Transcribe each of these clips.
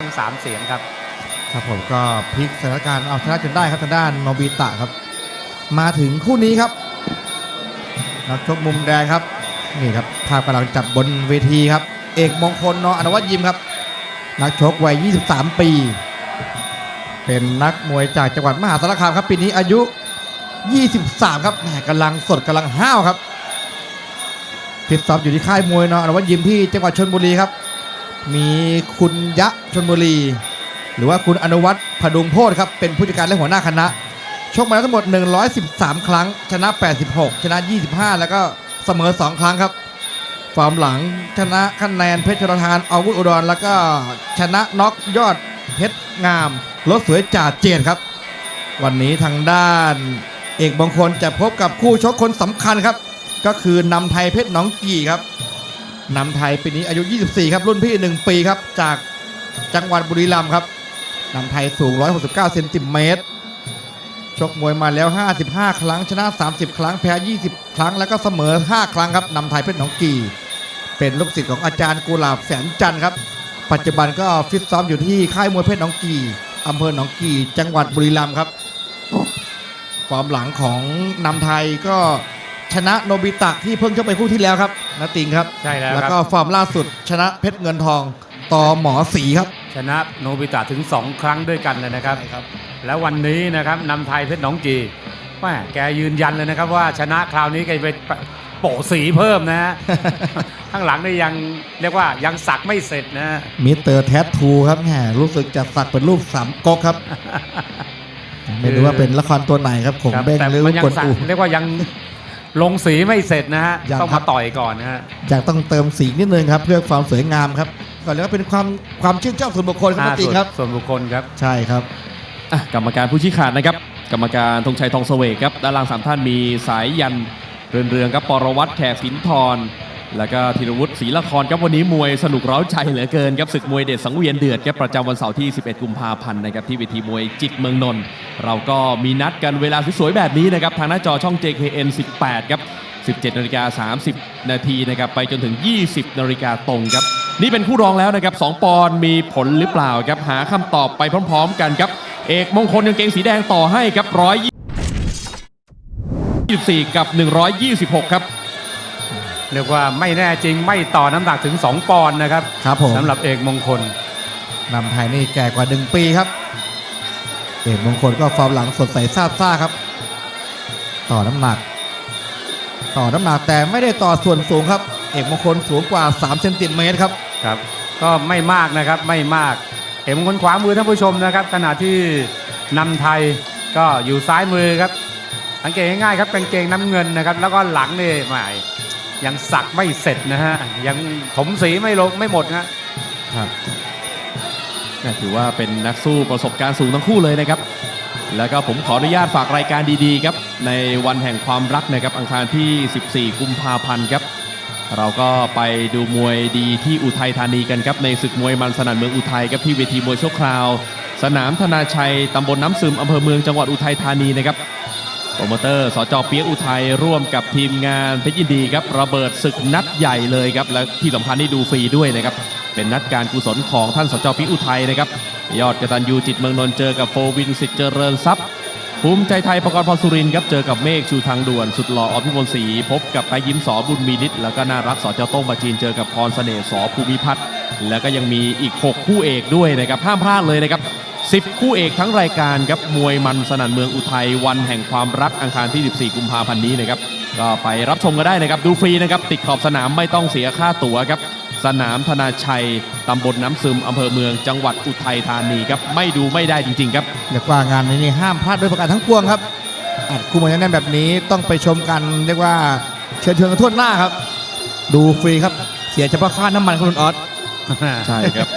สามเสียงครับ ครับผมก็พลิกสถานการณ์เอาชนะจนได้ครับทางด้านโนบิตะครับ มาถึงคู่นี้ครับนักชกมุมแดงครับนี่ครับภาพกำลังจับบนเวทีครับ เอกมงคลนออนุวัฒน์ยิมครับ นักชกวัย 23 ปี เป็นนักมวยจากจังหวัดมหาสารคามครับปีนี้อายุ 23 ครับแหมกำลังสดกำลังห้าวครับพิตซอฟอยู่ที่ค่ายมวยนออนุวัฒน์ยิมที่จังหวัดชนบุรีครับ มีคุณยะชนบุรี หรือว่าคุณอนุวัฒน์พดุงโพธครับเป็นผู้จัดการและหัวหน้าคณะ ชกมาแล้วทั้งหมด 113 ครั้ง ชนะ 86 ชนะ 25 แล้วก็เสมอ 2 ครั้งครับฟอร์มหลังชนะคะแนนเพชรชรทานอาวุธอุดร แล้วก็ชนะน็อกยอดเพชรงามรถสวยจ่าเจนครับ วันนี้ทางด้านเอกมงคลจะพบกับคู่ชกคนสำคัญครับ ก็คือนำไทยเพชรหนองกี่ครับ นำไทยปีนี้อายุ 24 ครับ รุ่นพี่ 1 ปีครับ จากจังหวัดบุรีรัมย์ครับนำไทยสูง 169 เซนติเมตร ชกมวยมาแล้ว 55 ครั้ง ชนะ 30 ครั้ง แพ้ 20 ครั้ง แล้วก็เสมอ 5 ครั้งครับนำไทยเพชรหนองกี เป็นลูกศิษย์ของอาจารย์กุหลาบแสนจันทร์ครับ ปัจจุบันก็ฟิตซ้อมอยู่ที่ค่ายมวยเพชรหนองกีอำเภอหนองกี จังหวัดบุรีรัมย์ครับฟอร์มหลังของนำไทยก็ ชนะโนบิตะที่เพิ่งชกไปคู่ที่แล้วครับนาติงครับใช่แล้วแล้วคก็รับฟอร์มล่าสุด ชนะเพชรเงินทองต่อหมอสีครับ ชนะโนบิตะถึง 2 ครั้งด้วยกันเลยนะครับใช่ครับแล้ววันนี้นะครับนำไทยเพชรหนองจีแม่แกยืนยันเลยนะครับว่าชนะคราวนี้แกไปโปะสีเพิ่มนะฮะ ข้างหลังนี่ยังเรียกว่ายังสักไม่เสร็จนะฮะมิสเตอร์แทททูครับแหมรู้สึกจะสักเป็นรูปสามก๊กครับ ไม่รู้ว่าเป็นละครตัวไหนครับผมครับเบ้งแต่หรือมันยังกวนสักอูเรียกว่ายัง ลงสีไม่เสร็จนะฮะยังต้องครัมาบ ต่อยก่อนนะฮะ อยากต้องเติมสีนิดนึงครับ เพื่อความสวยงามครับก็เรียกว่าเป็นความความชื่นชอบส่วนบุคคลครับอ่าจริงส่วนครับส่วนบุคคลครับ ใช่ครับ อะกรรมการผู้ชี้ขาดนะครับ กรรมการธงชัยทองเสวกครับด้านล่างสามท่านมีสายยันเรือนเรืองครับปรวัตรแขกสินทร แล้วก็ธีรวุฒิศรีละครครับวันนี้มวยสนุกเร้าใจเหลือเกินครับศึกมวยเด็ดสังเวียนเดือดครับประจำวันเสาร์ที่ 11 กุมภาพันธ์นะครับที่เวทีมวยจิตเมืองนนท์เราก็มีนัดกันเวลาสวยๆแบบนี้นะครับทางหน้าจอช่อง JKN 18 ครับ 17นาฬิกา30 นาทีนะครับไปจนถึง 20นาฬิกาตรงครับ นี่เป็นคู่รองแล้วนะครับ2ปอนด์มีผลหรือเปล่าครับหาคำตอบไปพร้อม ๆ กันครับเอกมงคลกางเกงสีแดงต่อให้ครับ124กับ 126 ครับ เรียกว่าไม่แน่จริงไม่ต่อน้ำหนักถึง 2 ปอนด์นะครับครับผม สำหรับเอกมงคล นำไทยนี่แก่กว่า 1 ปีครับ เอกมงคลก็ฟอร์มหลังสดใสซาบซ่าครับ ต่อน้ำหนัก ต่อน้ำหนักแต่ไม่ได้ต่อส่วนสูงครับ เอกมงคลสูงกว่า3เซนติเมตรครับ ครับก็ไม่มากนะครับไม่มากเอกมงคลขวามือท่านผู้ชมนะครับ ขณะที่นำไทยก็อยู่ซ้ายมือครับสังเกตง่ายๆครับกางเกงน้ำเงินนะครับ แล้วก็หลังนี่หมา ยังสักไม่เสร็จนะฮะ ยังถมสีไม่ลงไม่หมดนะครับก็ถือว่าเป็นนักสู้ประสบการณ์สูงทั้งคู่เลยนะครับ แล้วก็ผมขออนุญาตฝากรายการดีๆครับ ในวันแห่งความรักนะครับ อังคารที่ 14 กุมภาพันธ์ครับ เราก็ไปดูมวยดีที่อุทัยธานีกันครับ ในศึกมวยมันสนั่นเมืองอุทัยครับที่เวทีมวยชั่วคราว สนามธนาชัยตำบลน้ำซึมอำเภอเมืองจังหวัดอุทัยธานีนะครับ โปรโมเตอร์สจเปียกอุทัยร่วมกับทีมงานเพชรยินดีครับระเบิดศึกนัดใหญ่เลยครับและที่สำคัญนี่ดูฟรีด้วยนะครับเป็นนัดการกุศลของท่านสจเปียกอุทัยนะครับยอดกตัญญูจิตเมืองนนท์เจอกับโฟวินสิทธิ์เจริญทรัพย์ภูมิใจไทยประกรณ์พรสุรินครับเจอกับเมฆชูทางด่วนสุดหล่ออภิมลศรีพบกับไปยิ้มสอบุญมีนิดแล้วก็น่ารักสอเจ้าต้งปาจีนเจอกับพรเสน่ห์สอภูมิพัฒน์แล้วก็ยังมีอีก 6 คู่เอกด้วยนะครับห้ามพลาดเลยนะครับ 10 คู่เอกทั้งรายการครับมวยมันสนั่นเมืองอุทัยวันแห่งความรักอังคารที่ 14 กุมภาพันธ์นี้นะครับก็ไปรับชมกันได้นะครับดูฟรีนะครับติดขอบสนามไม่ต้องเสียค่าตั๋วครับสนามธนาชัย ตำบลน้ำซึม อำเภอเมือง จังหวัดอุทัยธานีครับ ไม่ดูไม่ได้จริง ๆ ครับเรียกว่างานนี้นี่ห้ามพลาดด้วยประการทั้งปวงครับอัดคู่มวยแน่นๆแบบนี้ต้องไปชมกันเรียกว่าเชิญชวนกันทั่วหน้าครับ ดูฟรีครับ เสียเฉพาะค่าน้ำมันของคุณออสใช่ครับ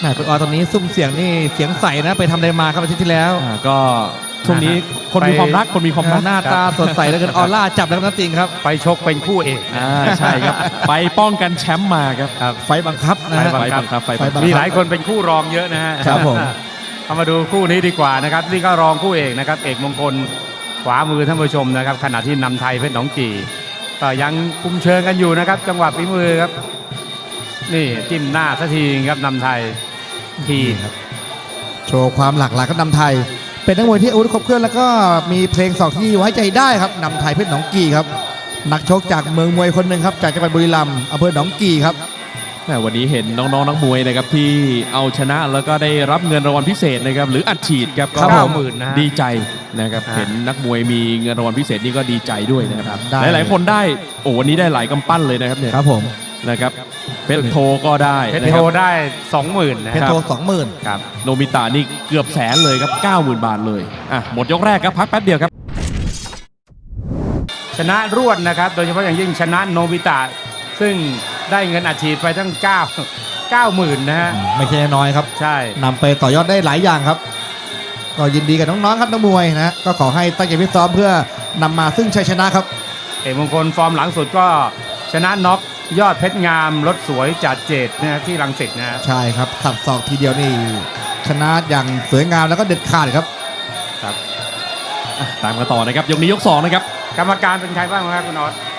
แหมคุณออสตอนนี้ซุ่มเสียงนี่เสียงใสนะ ไปทำอะไรมาครับอาทิตย์ที่แล้ว อ่าก็ช่วงนี้คนมีความรักคนมีความรักหน้าตาสดใสแล้วกันออร่าจับแล้วนะจริงครับ ไปชกเป็นคู่เอก อ่าใช่ครับ ไปป้องกันแชมป์มาครับครับไฟบังคับนะฮะ ไฟไฟบังคับไฟบังไฟบัคังบมีหลายคนเป็นคู่รองเยอะนะฮะครับผม เอามาดูคู่นี้ดีกว่านะครับ นี่ก็รองคู่เอกนะครับ เอกมงคลขวามือท่านผู้ชมนะครับ ขณะที่นำไทยเพชรหนองกี่ก็ยังคุมเชิงกันอยู่นะครับ จังหวะฝีมือครับ นี่จิ้มหน้าสักทีครับนำไทย ทีนี่ครับโชว์ความหลากหลายครับนำไทย เป็นนักมวยที่อาวุธครบเครื่องแล้วก็มีเพลงสองที่ไว้ใจได้ครับนำไทยเพชรหนองกีครับ นักชกจากเมืองมวยคนหนึ่งครับจากจังหวัดบุรีรัมย์อำเภอหนองกีครับแหม่ วันนี้เห็นน้องๆนักมวยนะครับที่เอาชนะแล้วก็ได้รับเงินรางวัลพิเศษนะครับหรืออัดฉีดครับครับก็ผมหมื่นนะฮะดีใจนะครับอ่าเห็นนักมวยมีเงินรางวัลพิเศษนี่ก็ดีใจด้วยนะครับได้ หลายๆคนได้โอ้วันนี้ได้หลายกำปั้นเลยนะครับเนี่ยครับผม นะครับเพชรโทก็ได้เพชรนะโทครับได้สองหมื่นนะเพชครรับโทสองหมื่น ครับ โนมิตานี่เกือบแสนเลยครับ90,000 บาทเลยอะหมดยกแรกครับพักแป๊บเดียวครับ ชนะรวดนะครับ โดยเฉพาะอย่างยิ่งชนะโนบิตะ ซึ่ง ได้เงินอัดฉีดไปตั้ง 9 90,000นะฮะ ไม่ใช่น้อยครับใช่ นำไปต่อยอดได้หลายอย่างครับ ก็ยินดีกับน้องๆครับนักมวยนะก็ขอให้ตั้งใจฟิตซ้อมเพื่อนำมาซึ่งชัยชนะครับ เอกมงคลฟอร์มหลังสุดก็ชนะน็อกยอดเพชรงามรถสวยจัดเจดนะฮะที่รังสิตนะฮะใช่ครับสับศอกทีเดียวนี่ชนะอย่างสวยงามแล้วก็เด็ดขาดครับ อะตามกันต่อนะครับยกนี้ยกสองนะครับ กรรมการเป็นใครบ้างครับคุณออสอะ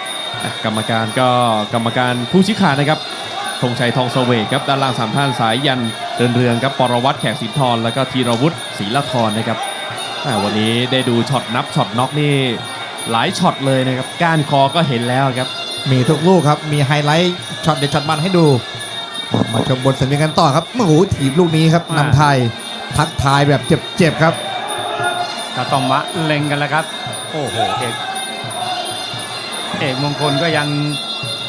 กรรมการก็กรรมการผู้ชี้ขาดนะครับธงชัยทองเสวกครับด้านล่างสามท่านสายยันเดินเรืองครับปรวัตรแขกสินทรแล้วก็ธีรวุฒิศรีละครนะครับอะวันนี้ได้ดูช็อตนับช็อตน็อกนี่หลายช็อตเลยนะครับก้านคอก็เห็นแล้วครับ มีทุกลูกครับมีไฮไลท์ช็อตเด็ดช็อตมันให้ดู มาชมบนสัญญากันต่อครับโอ้โหถีบลูกนี้ครับนำไทยทักทายแบบเจ็บๆครับก็ต้องมาเล็งกันแล้วครับ โอ้โหเอก เอกมงคลก็ยัง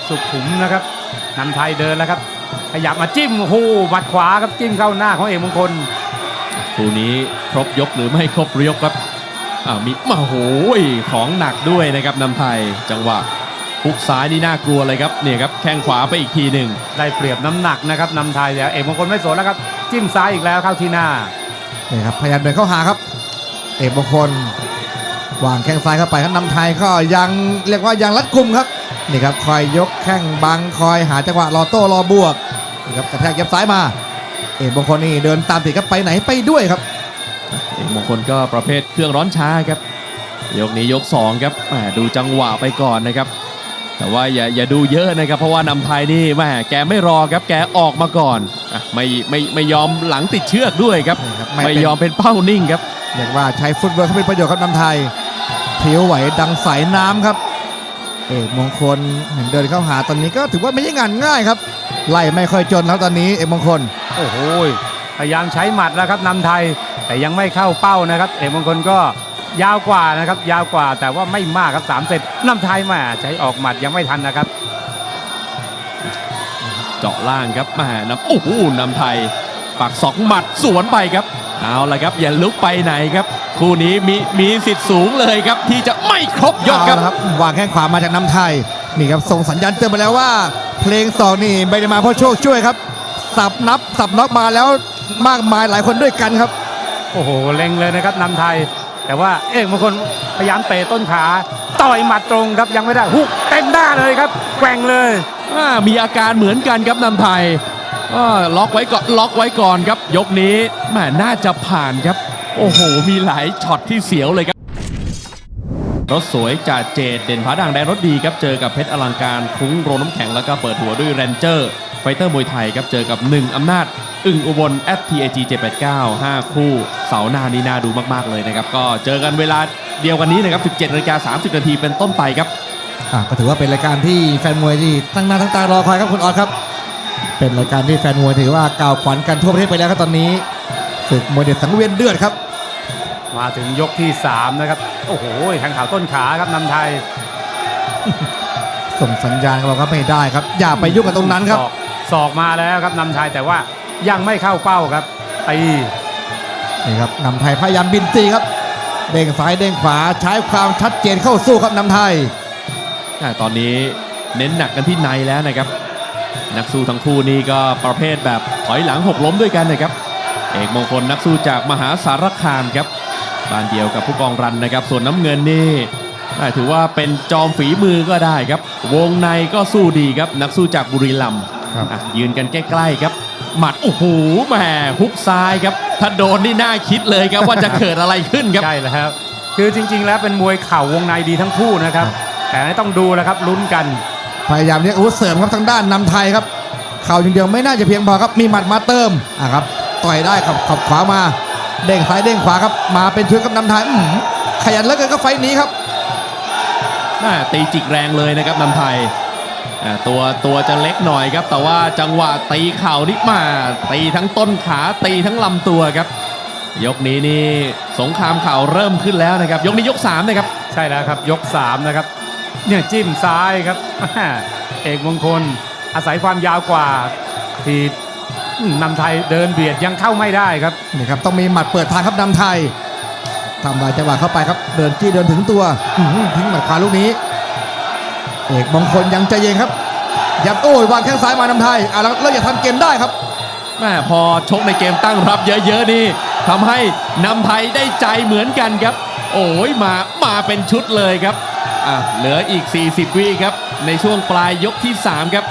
สุขุมนะครับนำไทยเดินแล้วครับ ขยับมาจิ้มโอ้โหหมัดขวาครับจิ้มเข้าหน้าของเอกมงคลคู่นี้ครบยกหรือไม่ครบยกครับอ้าวมีมาโหยของหนักด้วยนะครับนำไทยจังหวะพุกซ้ายนี่น่ากลัวเลยครับเนี่ยครับแข้งขวาไปอีกทีหนึ่งได้เปรียบน้ำหนักนะครับนำไทยแต่เอกมงคลไม่สนแล้วครับ จิ้มซ้ายอีกแล้วเข้าที่หน้านี่ครับพยายามเดินเข้าหาครับ เอกมงคล วางแข้งซ้ายเข้าไปครับนำไทยก็ยังเรียกว่ายังรัดกุมครับนี่ครับคอยยกแข้งบังคอยหาจังหวะรอโต้รอบวกนี่ครับกระแทกยับซ้ายมา เอกมงคลนี่เดินตามติดครับไปไหนไปด้วยครับ เอกมงคลก็ประเภทเครื่องร้อนช้าครับยกนี้ยกสองครับแหมดูจังหวะไปก่อนนะครับ แต่ว่าอย่าอย่าดูเยอะนะครับ เพราะว่านำไทยนี่แหมแกไม่รอครับแกออกมาก่อนอะไม่ไม่ไม่ยอมหลังติดเชือกด้วยครับนี่ครับไม่เป็นยอมเป็นเป้านิ่งครับเรียกว่าใช้ฟุตบอลเขาเป็นประโยชน์ครับนำไทย เทียวไหวดังสายน้ำครับ เอกมงคลเห็นเดินเข้าหาตอนนี้ก็ถือว่าไม่ใช่งานง่ายครับ ไล่ไม่ค่อยจนแล้วตอนนี้เอกมงคล โอ้โหพยายามใช้หมัดแล้วครับนำไทยแต่ยังไม่เข้าเป้านะครับ เอกมงคลก็ยาวกว่านะครับ ยาวกว่าแต่ว่าไม่มากครับสามเซตนำไทยมาใช้ออกหมัดยังไม่ทันนะครับ เจาะล่างครับแหมนำโอ้โหนำไทยปักสองหมัดสวนไปครับ เอาละครับอย่าลุกไปไหนครับ คู่นี้มีมีสิทธิ์สูงเลยครับ ที่จะไม่ครบยกครับ เอาละครับวางแข้งขวามาจากน้ำไทยนี่ครับส่งสัญญาณเตือนมาแล้วว่า เพลงสองนี่ไม่ได้มาเพราะโชคช่วยครับ สับนับสับน็อกมาแล้วมากมายหลายคนด้วยกันครับ โอ้โหเล็งเลยนะครับนำไทย แต่ว่าเอกมงคลพยายามเตะต้นขา ต่อยหมัดตรงครับยังไม่ได้ฮุกเต็มหน้าเลยครับแกว่งเลย อ่ามีอาการเหมือนกันครับนำไทยอ่า ล็อกไว้ก่อนล็อกไว้ก่อนครับ ยกนี้แหมน่าจะผ่านครับ โอ้โห มีหลายช็อตที่เสียวเลยครับ รถสวยจ่าเจดเด่นผาด่างแดงรถดีครับ เจอกับเพชรอลังการคุ้งโรน้ำแข็งแล้วก็เปิดหัวด้วยแรนเจอร์ ไฟเตอร์มวยไทยครับ เจอกับ 1 อำนาจ อึ่งอุบล FTAG 789 5 คู่ เสาร์หน้านี้น่าดูมากๆเลยนะครับ ก็เจอกันเวลาเดียวกันนี้นะครับ 17นาฬิกา30นาทีเป็นต้นไปครับก็ถือว่าเป็นรายการที่แฟนมวยที่ตั้งหน้าตั้งตารอคอยครับคุณออสครับ เป็นรายการที่แฟนมวยถือว่ากล่าวขวัญกันทั่วประเทศไปแล้วครับตอนนี้ศึกมวยเด็ดสังเวียนเดือดครับ มาถึงยกที่ 3 นะครับ โอ้โหทางขาวต้นขาครับนำไทย ส่งสัญญาณเขาบอกว่าไม่ได้ครับ อย่าไปยุ่งกับตรงนั้นครับศอกศอกมาแล้วครับนำไทยแต่ว่ายังไม่เข้าเป้าครับตีนี่ครับนำไทยพยายามบินตีครับ เด้งซ้ายเด้งขวาใช้ความชัดเจนเข้าสู้ครับนำไทยอ่าตอนนี้เน้นหนักกันที่ในแล้วนะครับ นักสู้ทั้งคู่นี่ก็ประเภทแบบถอยหลังหกล้มด้วยกันนะครับ เอกมงคลนักสู้จากมหาสารคามครับบ้านเดียวกับผู้กองรันนะครับ ส่วนน้ำเงินนี่อ่าถือว่าเป็นจอมฝีมือก็ได้ครับ วงในก็สู้ดีครับนักสู้จากบุรีรัมย์ครับอะยืนกันใกล้ๆครับ หมัดโอ้โหแหมฮุกซ้ายครับถ้าโดนนี่น่าคิดเลยครับว่าจะเกิดอะไรขึ้นครับใช่แล้วครับคือจริง ๆ แล้วเป็นมวยเข่าวงในดีทั้งคู่นะครับ แต่ต้องดูแล้วครับลุ้นกัน พยายามเรียกอาวุธเสริมครับทางด้านนำไทยครับ เข่าอย่างเดียวไม่น่าจะเพียงพอครับมีหมัดมาเติมอะครับต่อยได้ขับขับขวามาเด้งซ้ายเด้งขวาครับ มาเป็นชุดกับนำไทยอื้อหือขยันเหลือเกินก็ไฟต์นี้ครับน่าตีจิกแรงเลยนะครับนำไทยอ่าตัวตัวจะเล็กหน่อยครับ แต่ว่าจังหวะตีเข่านี่มา ตีทั้งต้นขาตีทั้งลำตัวครับ ยกนี้นี่สงครามเข่าเริ่มขึ้นแล้วนะครับ ยกนี้ยกสามนะครับ ใช่แล้วครับยก3นะครับ เนี่ยจิ้มซ้ายครับ เอกมงคล อาศัยความยาวกว่าทีบอืมนำไทยเดินเบียดยังเข้าไม่ได้ครับนี่ครับต้องมีหมัดเปิดทางครับนำไทยทำลายจังหวะเข้าไปครับ เดินจี้เดินถึงตัวอื้อหือทิ้งหมัดขวาลูกนี้ เอกมงคลยังใจเย็นครับยับโอ้ยวางแข้งซ้ายมานำไทยอะแล้วแล้วอย่าทำเกมได้ครับแม่พอชกในเกมตั้งรับเยอะๆนี่ทำให้นำไทยได้ใจเหมือนกันครับ โอ้ยมามาเป็นชุดเลยครับ อะเหลืออีก 40 วิครับ ในช่วงปลายยกที่ 3 ครับ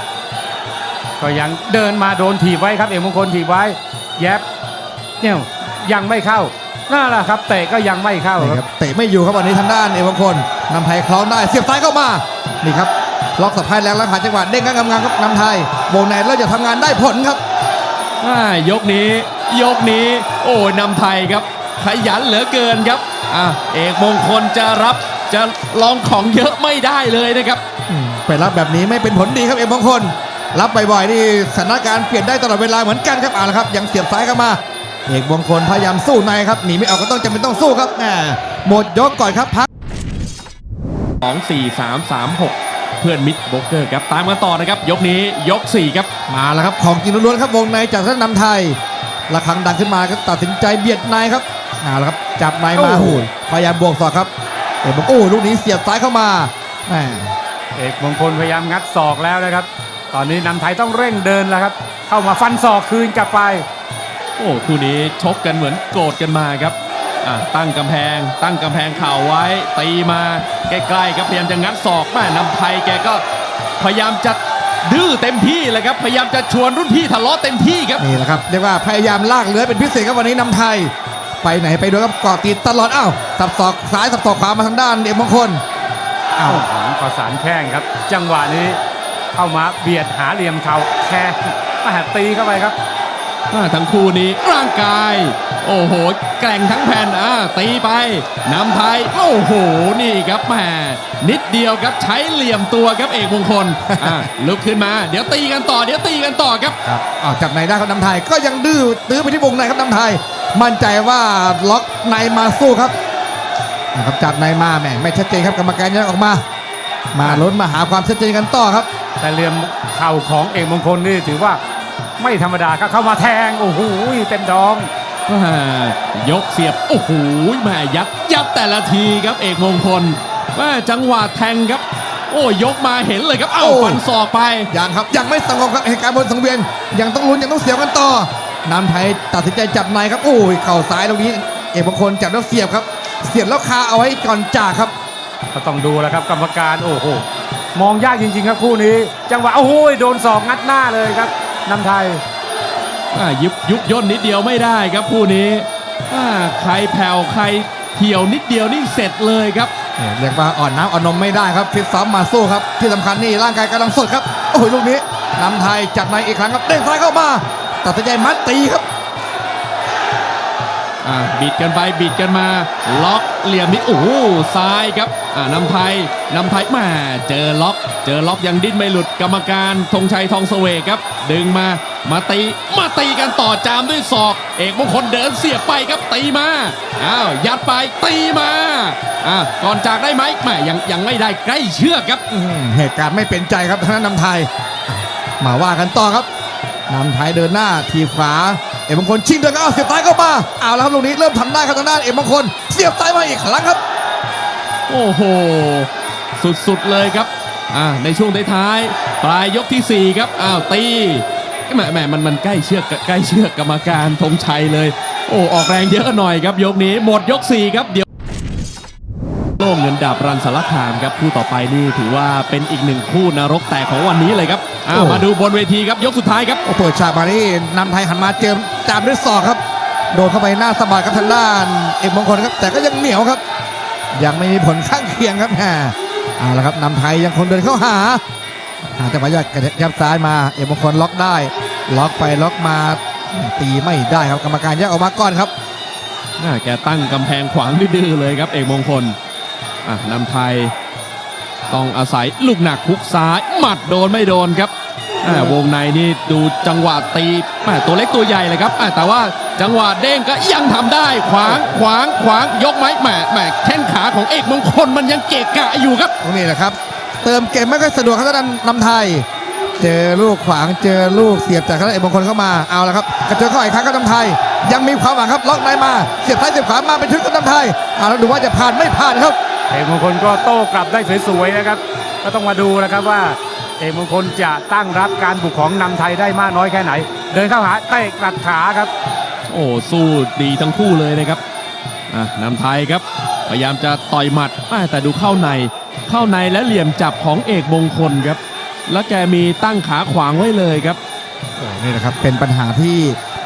ก็ยังเดินมาโดนถีบไว้ครับเอกมงคลถีบไว้ แยบเนี่ยยังไม่เข้านั่นแหละครับเตะก็ยังไม่เข้านี่คครับรับเตะไม่อยู่ครับวันนี้ทางด้านเอกมงคลนำไทยคล้องได้เสียบซ้ายเข้ามานี่ครับล็อกสะพายแรงแล้วผ่านจังหวะเด้งงามๆครับนำไทยวงในแล้วจะทำงานได้ผลครับ อ่ายกนี้ ยกนี้ โอ้ยนำไทยครับ ขยันเหลือเกินครับอะเอกมงคลจะรับ จะลองของเยอะไม่ได้เลยนะครับอืมไปรับแบบนี้ไม่เป็นผลดีครับเอกมงคล รับบ่อยๆนี่สถานการณ์เปลี่ยนได้ตลอดเวลาเหมือนกันครับเอาละครับยังเสียบซ้ายเข้ามาเอกมงคลพยายามสู้ในครับหนีไม่ออกก็ต้องจำเป็นต้องสู้ครับแหมหมดยกก่อนครับพัก2 4 3 3 6 เพื่อนมิดโบรกเกอร์ครับตามกันต่อนะครับ ยกนี้ยก 4 ครับ มาแล้วครับ ของกินล้วนๆครับวงในจากท่านนำไทยระฆังดังขึ้นมาครับตัดสินใจเบียดในครับเอาละครับจับในมาโอ้โหหูนพยายามบวกศอกครับ เอกบอกโอ้ลูกนี้เสียบซ้ายเข้ามาแหมเอกมงคลพยายามงัดศอกแล้วนะครับ ตอนนี้นำไทยต้องเร่งเดินแล้วครับ เข้ามาฟันศอกคืนกลับไป โอ้คู่นี้ชกกันเหมือนโกรธกันมาครับอะตั้งกำแพง ตั้งกำแพงเข่าไว้ ตีมาใกล้ๆครับพยายามจะงัดศอกแม่นำไทยแกก็พยายามจะดื้อเต็มที่เลยครับ พยายามจะชวนรุ่นพี่ทะเลาะเต็มที่ครับนี่แหละครับเรียกว่าพยายามลากเลื้อยเป็นพิเศษครับวันนี้นำไทย ไปไหนไปด้วยครับเกาะติดตลอดอ้าวสับศอกซ้ายสับศอกขวามาทางด้านเอกมงคลอ้าวหางประสานแข้งครับ จังหวะนี้เข้ามาเบียดหาเหลี่ยมเข่าแข้งมาตีเข้าไปครับอ่าทั้งคู่นี้ร่างกาย โอ้โห แกร่งทั้งแผ่นอ่าตีไปนำไทยโอ้โหนี่ครับแหมนิดเดียวครับใช้เหลี่ยมตัวครับเอกมงคลอ่าลุกขึ้นมา เดี๋ยวตีกันต่อ เดี๋ยวตีกันต่อครับครับอ้าวจับในได้ครับนำไทยก็ยังดื้อตื้อไปที่วงในครับนำไทย มั่นใจว่าล็อกในมาสู้ครับนะครับจับในมาแหมไม่ชัดเจนครับกรรมการยังออกมา มาลุ้นมาหาความชัดเจนกันต่อครับ แต่เหลี่ยมเข่าของเอกมงคลนี่ถือว่าไม่ธรรมดาครับเข้ามาแทงโอ้โหเต็มท้องอ่ายกเสียบโอ้โหแม่ยัดยัดแต่ละทีครับเอกมงคลแม่จังหวะแทงครับ โอ้ยกมาเห็นเลยครับเอ้าโอ้ฟันศอกไปยังครับยังไม่สงบครับเหตุการณ์บนสังเวียนยังต้องลุ้นยังต้องเสียบกันต่อ นำไทยตัดสินใจจับในครับโอ้ยเข่าซ้ายตรงนี้ เอกมงคลจับแล้วเสียบครับ เสียบแล้วคาเอาไว้ก่อนจากครับ ก็ต้องดูแล้วครับกรรมการโอ้โหมองยากจริงๆครับคู่นี้ จังหวะโอ้โหโดนศอกงัดหน้าเลยครับนำไทยอ่ายุบยุบย่นนิดเดียวไม่ได้ครับคู่นี้อ่าใครแผ่วใครเหี่ยวนิดเดียวนี่เสร็จเลยครับเนี่ยเรียกว่าอ่อนน้ำอ่อนนมไม่ได้ครับฟิตซ้อมมาสู้ครับที่สำคัญนี่ร่างกายกำลังสดครับ โอ้ยลูกนี้นำไทยจับในอีกครั้งครับเด้งซ้ายเข้ามา ตัดสินใจมัดตีครับอ่าบิดกันไปบิดกันมา ล็อกเหลี่ยมนี้โอ้โหซ้ายครับอ่านำไทยนำไทยมาเจอล็อก เจอล็อกยังดิ้นไม่หลุดกรรมการธงชัยทองเสวกครับ ดึงมามาตีมาตีกันต่อจามด้วยศอก เอกมงคลเดินเสียบไปครับตีมาอ้าวยัดไปตีมาอ่าก่อนจากได้ไหมแหม่ยังยังไม่ได้ใกล้เชือกครับอื้อหือเหตุการณ์ไม่เป็นใจครับทางด้านนำไทย มาว่ากันต่อครับ นำไทยเดินหน้าทีขวา เอกมงคลชิงเดินก็เอาเสียบซ้ายเข้ามาเอาแล้วครับลูกนี้เริ่มทำได้ครับทางด้านเอกมงคลเสียบซ้ายมาอีกครั้งครับ โอ้โห สุดๆเลยครับอ่าในช่วงท้ายๆปลายยกทีสี่ 4 ครับอ้าวตีแหมแหมมันมันใกล้เชือกใกล้เชือกกรรมการธงชัยเลย โอ้ออกแรงเยอะหน่อยครับ ยกนี้หมดยก 4 ครับเดี๋ยวโล่งเงินดาบรันสารคามครับคู่ต่อไปนี่ถือว่าเป็นอีกหนึ่งคู่นรกแตกของวันนี้เลยครับ อ้าวโอ้มาดูบนเวทีครับยกสุดท้ายครับโอ้เปิดฉากมานี่นำไทยหันมาเจิมจามด้วยศอกครับ โดนเข้าไปหน้าสะบัดครับทางด้าน เอกมงคลครับ แต่ก็ยังเหนียวครับ ยังไม่มีผลข้างเคียงครับแหมเอาละครับนำไทยยังคงเดินเข้าหาหาจังหวะยัดกระยับซ้ายมา เอกมงคลล็อกได้ ล็อกไปล็อกมาตีไม่ได้ครับกรรมการแยกออกมาก่อนครับน่าแกตั้งกำแพงขวางดื้อๆเลยครับ เอกมงคลอะนำไทย ต้องอาศัยลูกหนักคุกซ้ายหมัดโดนไม่โดนครับวงในนี่ดูจังหวะตีแม่ตัวเล็กตัวใหญ่เลยครับแต่ว่าจังหวะเด้งก็ยังทำได้ขวางขวางขวางยกไหมแหม่แหม่แข้งขาของเอกมงคลมันยังเกะกะอยู่ครับตรงนี้แหละครับ เติมเกมไม่ค่อยสะดวกครับทางด้านนำไทย เจอลูกขวางเจอลูกเสียบจากทางด้าเอกมงคลเข้ามาเอาละครับกระเจอเข้าอีกครั้งครับนำไทย ยังมีความหวังครับล็อกในมาเสียบซ้ายเสียบขวามาเป็นชุดกับนำไทยเอาแล้วดูว่าจะผ่านไม่ผ่านครับ เอกมงคลก็โต้กลับได้สวยๆนะครับ ก็ต้องมาดูนะครับว่าเอกมงคลจะตั้งรับการบุกของนำไทยได้มากน้อยแค่ไหน เดินเข้าหาเตะกลัดขาครับ โอ้สู้ดีทั้งคู่เลยนะครับอะนำไทยครับ พยายามจะต่อยหมัดอะแต่ดูเข้าในเข้าในและเหลี่ยมจับของเอกมงคลครับ แล้วแกมีตั้งขาขวางไว้เลยครับโอ้นี่นะครับเป็นปัญหาที่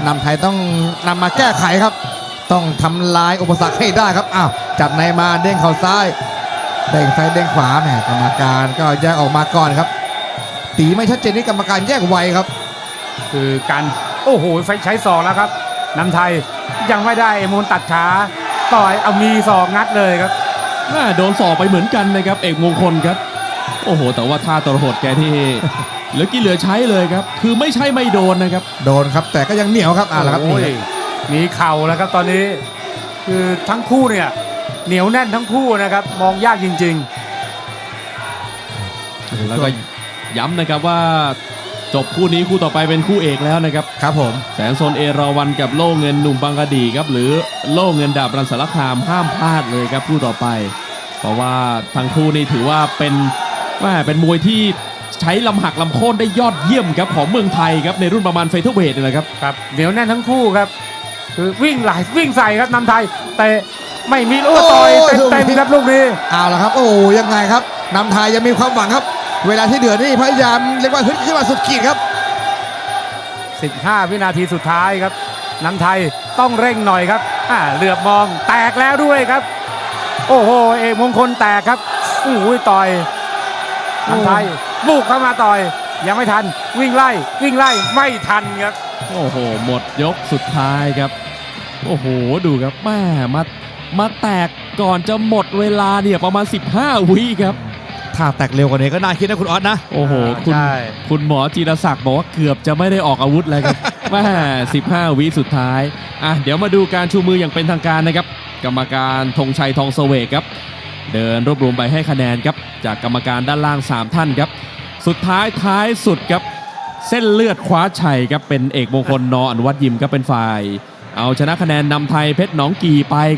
นำไทยต้องนำมาแก้ไขครับ ต้องทำลายอุปสรรคให้ได้ครับอ้าว จับในมาเด้งเข่าซ้ายเด้งซ้ายเด้งขวาแหมกรรมการก็แยกออกมาก่อนครับ ตีไม่ชัดเจนนี่กรรมการแยกไวครับ คือการโอ้โหไฟใช้ศอกแล้วครับนำไทยยังไม่ได้เอกมงคลตัดขาต่อยเอามีศอกงัดเลยครับน่าโดนสอบไปเหมือนกันนะครับ เอกมงคลครับ โอ้โห แต่ว่าท่าตรหดแกที่เหลือกินเหลือใช้เลยครับ คือไม่ใช่ไม่โดนนะครับ โดนครับแต่ก็ยังเหนียวครับอ่าละครับโอ้ยนี่มีเข่าแล้วครับตอนนี้ คือทั้งคู่เนี่ย เหนียวแน่นทั้งคู่นะครับ มองยากจริงแล้วก็ย้ำนะครับว่าจบคู่นี้คู่ต่อไปเป็นคู่เอกแล้วนะครับ ครับผม แสนโซนเอราวันกับโล่เงินหนุ่มบางกะดีครับ หรือโล่เงินดาบรันสารคามห้ามพลาดเลยครับคู่ต่อไป เพราะว่าทั้งคู่นี่ถือว่าเป็นแม่เป็นมวยที่ใช้ลำหักลำโค่นได้ยอดเยี่ยมครับของเมืองไทยครับในรุ่นประมาณเฟเธอร์เวทนี่แหละครับๆครับเหนียวแน่นทั้งคู่ครับ คือวิ่งไหลายวิ่งใส่ครับนำไทยแต่ ไม่มีโอ้ต่อยเต็มๆครับลูกนี้เอาละครับ โอ้ยังไงครับนำไทยยังมีความหวังครับ เวลาที่เดือดนี่พยายามเรียกว่าฮึดขึ้นมาสุดขีดครับ 15 วินาทีสุดท้ายครับนำไทยต้องเร่งหน่อยครับอ่าเหลือบมองแตกแล้วด้วยครับ โอ้โหเอกมงคลแตกครับอู้ยต่อยนำไทยบุกเข้ามาต่อย ยังไม่ทันวิ่งไล่วิ่งไล่ไม่ทันครับ โอ้โห หมดยกสุดท้ายครับ โอ้โห ดูครับแม่มา มาแตกก่อนจะหมดเวลาเนี่ยประมาณ 15 วิครับ ถ้าแตกเร็วกว่านี้ก็น่าคิดนะคุณออสนะ โอ้โห คุณใช่ คุณหมอจีรศักดิ์บอกว่าเกือบจะไม่ได้ออกอาวุธเลยครับ แม่15 วิสุดท้าย อะ เดี๋ยวมาดูการชูมืออย่างเป็นทางการนะครับ กรรมการธงชัยทองเสวกครับ เดินรวบรวมไปให้คะแนนครับ จากกรรมการด้านล่าง 3 ท่านครับ สุดท้ายท้ายสุดครับ เส้นเลือดคว้าชัยครับเป็นเอกมงคลนออนุวัตยิมครับเป็นฝ่าย เอาชนะคะแนนนำไทยเพชรหนองกีไป